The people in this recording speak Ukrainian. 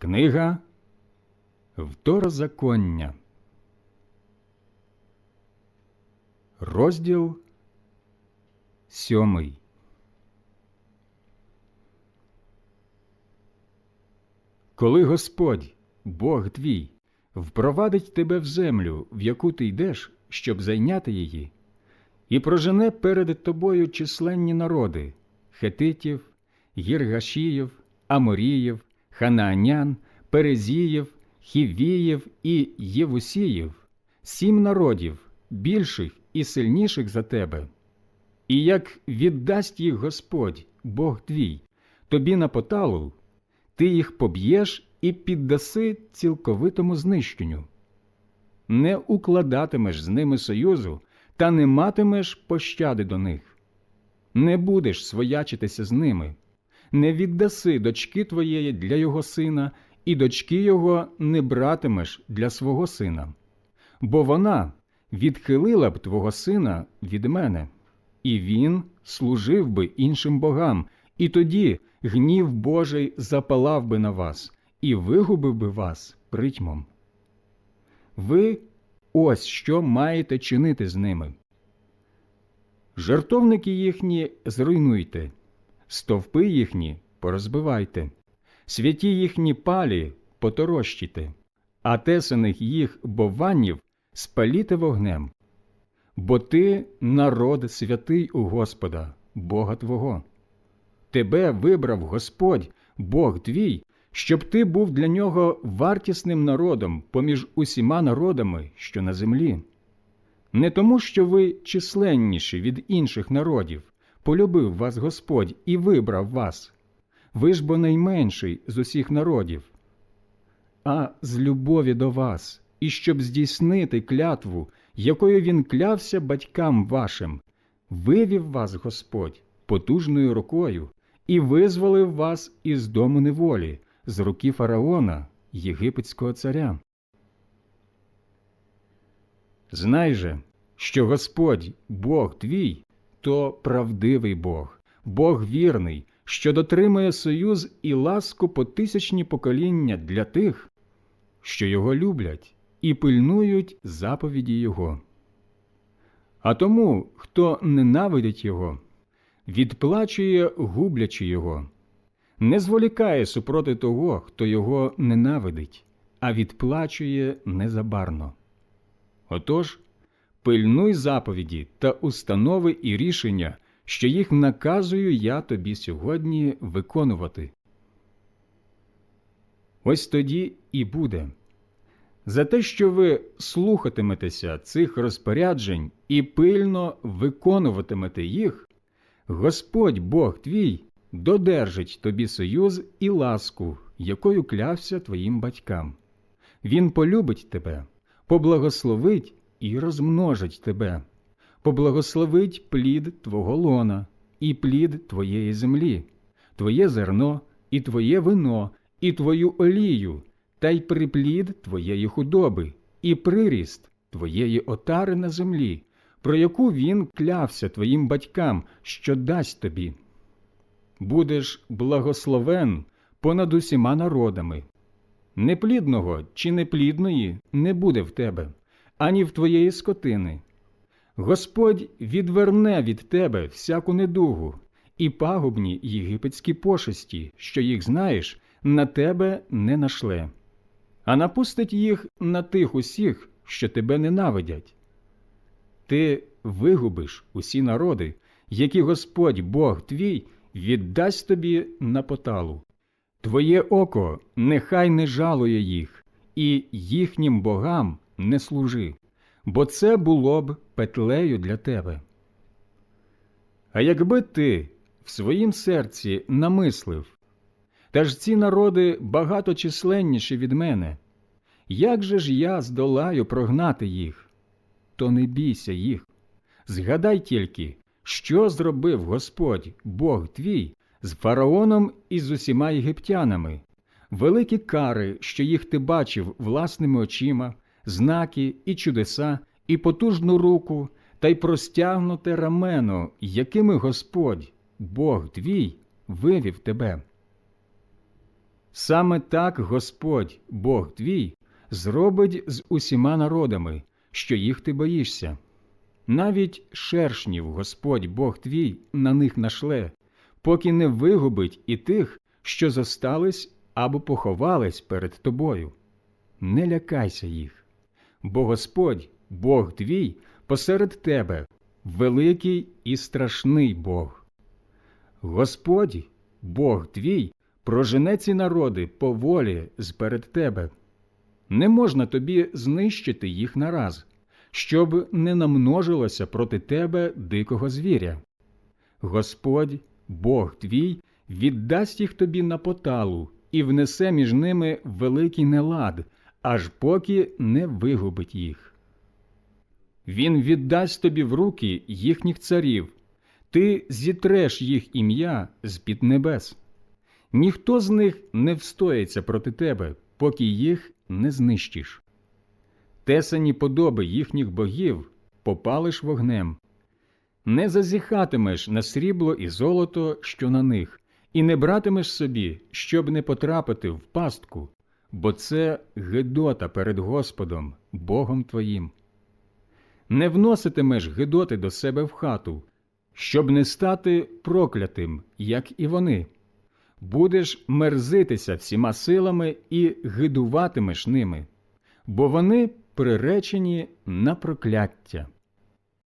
Книга Второзаконня. Розділ сьомий. Коли Господь, Бог твій, впровадить тебе в землю, в яку ти йдеш, щоб зайняти її, і прожене перед тобою численні народи хетитів, гіргашіїв, аморіїв, ханаанян, перезіїв, хівіїв і євусіїв, сім народів, більших і сильніших за тебе. І як віддасть їх Господь, Бог твій, тобі на поталу, ти їх поб'єш і піддаси цілковитому знищенню. Не укладатимеш з ними союзу та не матимеш пощади до них. Не будеш своячитися з ними, не віддаси дочки твоєї для його сина, і дочки його не братимеш для свого сина, бо вона відхилила б твого сина від мене, і він служив би іншим богам, і тоді гнів Божий запалав би на вас і вигубив би вас притьмом. Ви ось що маєте чинити з ними. Жартовники їхні зруйнуйте, стовпи їхні порозбивайте, святі їхні палі поторощите, а тесаних їх бованів спаліте вогнем. Бо ти народ святий у Господа, Бога Твого. Тебе вибрав Господь, Бог твій, щоб ти був для нього вартісним народом поміж усіма народами, що на землі. Не тому, що ви численніші від інших народів, полюбив вас Господь і вибрав вас. Ви ж бо найменший з усіх народів, а з любові до вас, і щоб здійснити клятву, якою він клявся батькам вашим, вивів вас Господь потужною рукою і визволив вас із дому неволі, з руки фараона, єгипетського царя. Знай же, що Господь, Бог твій, то правдивий Бог, Бог вірний, що дотримує союз і ласку по тисячні покоління для тих, що його люблять і пильнують заповіді Його. А тому, хто ненавидить Його, відплачує, гублячи Його, не зволікає супроти того, хто його ненавидить, а відплачує незабарно. Отож, пильнуй заповіді та установи і рішення, що їх наказую я тобі сьогодні виконувати. Ось тоді і буде. За те, що ви слухатиметеся цих розпоряджень і пильно виконуватимете їх, Господь Бог твій додержить тобі союз і ласку, якою клявся твоїм батькам. Він полюбить тебе, поблагословить і розмножить тебе, поблагословить плід твого лона і плід твоєї землі, твоє зерно, і твоє вино, і твою олію, та й приплід твоєї худоби, і приріст твоєї отари на землі, про яку він клявся твоїм батькам, що дасть тобі. Будеш благословен понад усіма народами. Неплідного чи неплідної не буде в тебе, ані в твоєї скотини. Господь відверне від тебе всяку недугу і пагубні єгипетські пошесті, що їх знаєш, на тебе не нашле, а напустить їх на тих усіх, що тебе ненавидять. Ти вигубиш усі народи, які Господь Бог твій віддасть тобі на поталу. Твоє око нехай не жалує їх, і їхнім богам не служи, бо це було б петлею для тебе. А якби ти в своїм серці намислив, та ж ці народи багато численніші від мене, як же ж я здолаю прогнати їх? То не бійся їх. Згадай тільки, що зробив Господь, Бог твій, з фараоном і з усіма єгиптянами, великі кари, що їх ти бачив власними очима, знаки і чудеса, і потужну руку, та й простягнуте рамено, якими Господь, Бог твій, вивів тебе. Саме так Господь, Бог твій, зробить з усіма народами, що їх ти боїшся. Навіть шершнів Господь Бог твій на них нашле, поки не вигубить і тих, що зостались або поховались перед тобою. Не лякайся їх, бо Господь, Бог твій, посеред тебе, великий і страшний Бог. Господь, Бог твій, прожене ці народи по волі зперед тебе. Не можна тобі знищити їх нараз, щоб не намножилося проти тебе дикого звіря. Господь, Бог твій, віддасть їх тобі на поталу і внесе між ними великий нелад, аж поки не вигубить їх. Він віддасть тобі в руки їхніх царів, ти зітреш їх ім'я з під небес. Ніхто з них не встоїться проти тебе, поки їх не знищиш. Тесані подоби їхніх богів попалиш вогнем. Не зазіхатимеш на срібло і золото, що на них, і не братимеш собі, щоб не потрапити в пастку, бо це гидота перед Господом, Богом твоїм. Не вноситимеш гидоти до себе в хату, щоб не стати проклятим, як і вони. Будеш мерзитися всіма силами і гидуватимеш ними, бо вони приречені на прокляття.